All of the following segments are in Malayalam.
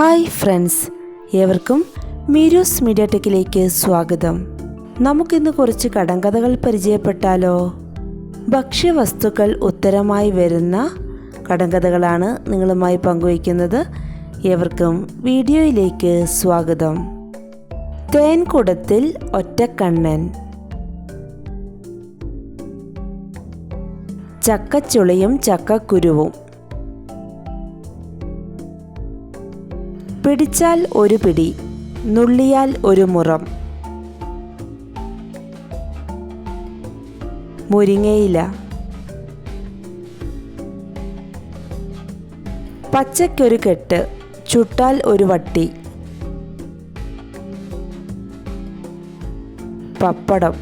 ഹായ് ഫ്രണ്ട്സ് ഏവർക്കും മീരൂസ് മീഡിയ ടെക്കിലേക്ക് സ്വാഗതം. നമുക്കിന്ന് കുറച്ച് കടങ്കഥകൾ പരിചയപ്പെട്ടാലോ? ഭക്ഷ്യവസ്തുക്കൾ ഉത്തരമായി വരുന്ന കടങ്കഥകളാണ് നിങ്ങളുമായി പങ്കുവയ്ക്കുന്നത്. ഏവർക്കും വീഡിയോയിലേക്ക് സ്വാഗതം. തേൻകുടത്തിൽ ഒറ്റക്കണ്ണൻ. ചക്കച്ചുളയും ചക്കക്കുരുവും. പിടിച്ചാൽ ഒരു പിടി നുള്ളിയാൽ ഒരു മുറം. മുരിങ്ങയില. പച്ചയ്ക്കൊരു കെട്ട് ചുട്ടാൽ ഒരു വട്ടി. പപ്പടം.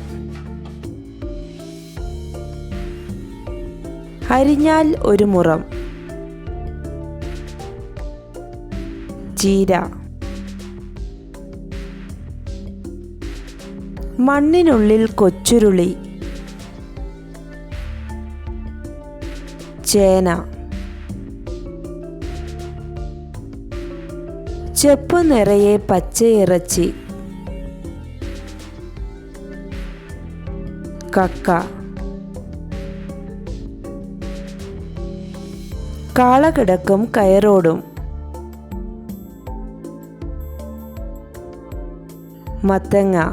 അരിഞ്ഞാൽ ഒരു മുറം. ചീര. മണ്ണിനുള്ളിൽ കൊച്ചുരുളി. ചേന. ചെപ്പ് നിറയെ പച്ചയിറച്ചി കക്ക. കാളകിടക്കും കയറോടും. മത്തങ്ങ.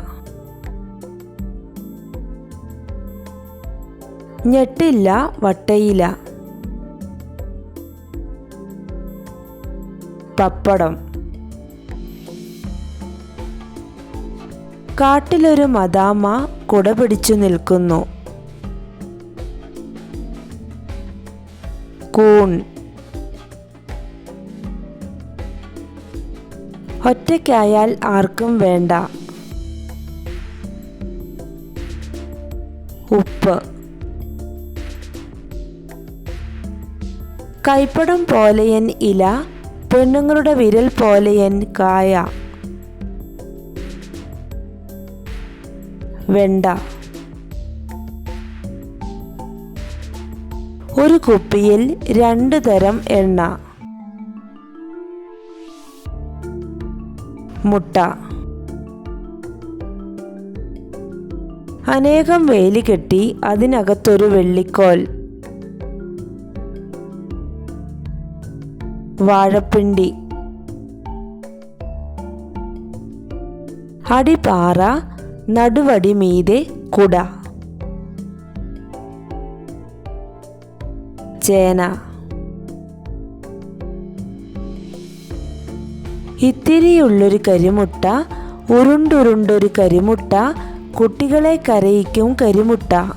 ഞെട്ടില്ല വട്ടയില. പപ്പടം. കാട്ടിലൊരു മദാമ കുട പിടിച്ചു നിൽക്കുന്നു. കൂൺ. ഒറ്റയ്ക്കായാൽ ആർക്കും വേണ്ട. ഉപ്പ്. കൈപ്പടം പോലെയൻ ഇല പെണ്ണുങ്ങളുടെ വിരൽ പോലെയൻ കായ. വെണ്ട. ഒരു കുപ്പിയിൽ രണ്ട് തരം എണ്ണ. മുട്ട. അനേകം വേലി കെട്ടി അതിനകത്തൊരു വെള്ളിക്കോൽ. വാഴപ്പിണ്ടി. അടിപാറ നടുവടി മീതെ കുട. ചേന. ഇത്തിരിയുള്ളൊരു കരിമുട്ട ഉരുണ്ടുരുണ്ടൊരു കരിമുട്ട കുട്ടികളെ കരയിക്കും കരിമുട്ട.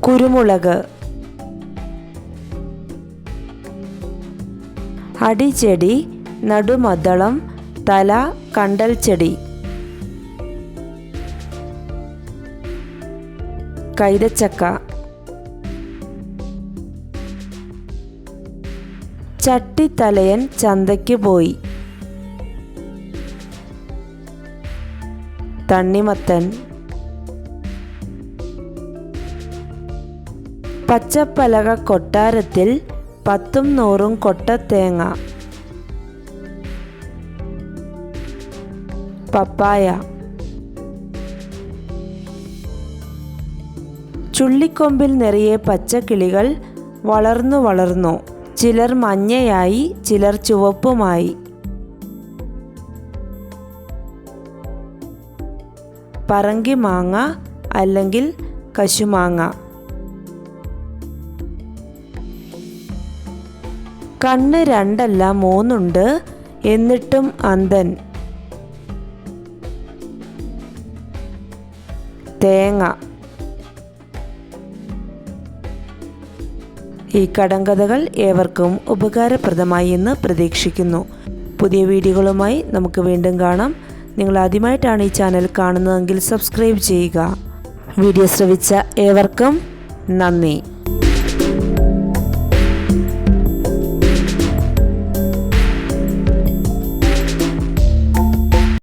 കുരുമുളക്. അടിച്ചെടി നടുമദ്ദളം തല കണ്ടൽ ചെടി കൈതച്ചക്ക. ചട്ടിത്തലയൻ ചന്തയ്ക്ക് പോയി. തണ്ണിമത്തൻ. പച്ചപ്പലക കൊട്ടാരത്തിൽ പത്തും നൂറും കൊട്ടത്തേങ്ങ പപ്പായ. ചുള്ളിക്കൊമ്പിൽ നിറയെ പച്ചക്കിളികൾ വളർന്നു വളർന്നു. ചിലർ മഞ്ഞയായി ചിലർ ചുവപ്പുമായി. പറങ്കി മാങ്ങ അല്ലെങ്കിൽ കശുമാങ്ങ കണ്ണ് രണ്ടല്ല മൂന്നുണ്ട് എന്നിട്ടും അന്തൻ തേങ്ങ. ഈ കടങ്കഥകൾ ഏവർക്കും ഉപകാരപ്രദമായി എന്ന് പ്രതീക്ഷിക്കുന്നു. പുതിയ വീഡിയോകളുമായി നമുക്ക് വീണ്ടും കാണാം. നിങ്ങൾ ആദ്യമായിട്ടാണ് ഈ ചാനൽ കാണുന്നതെങ്കിൽ സബ്സ്ക്രൈബ് ചെയ്യുക. വീഡിയോ ശ്രവിച്ച ഏവർക്കും നന്ദി.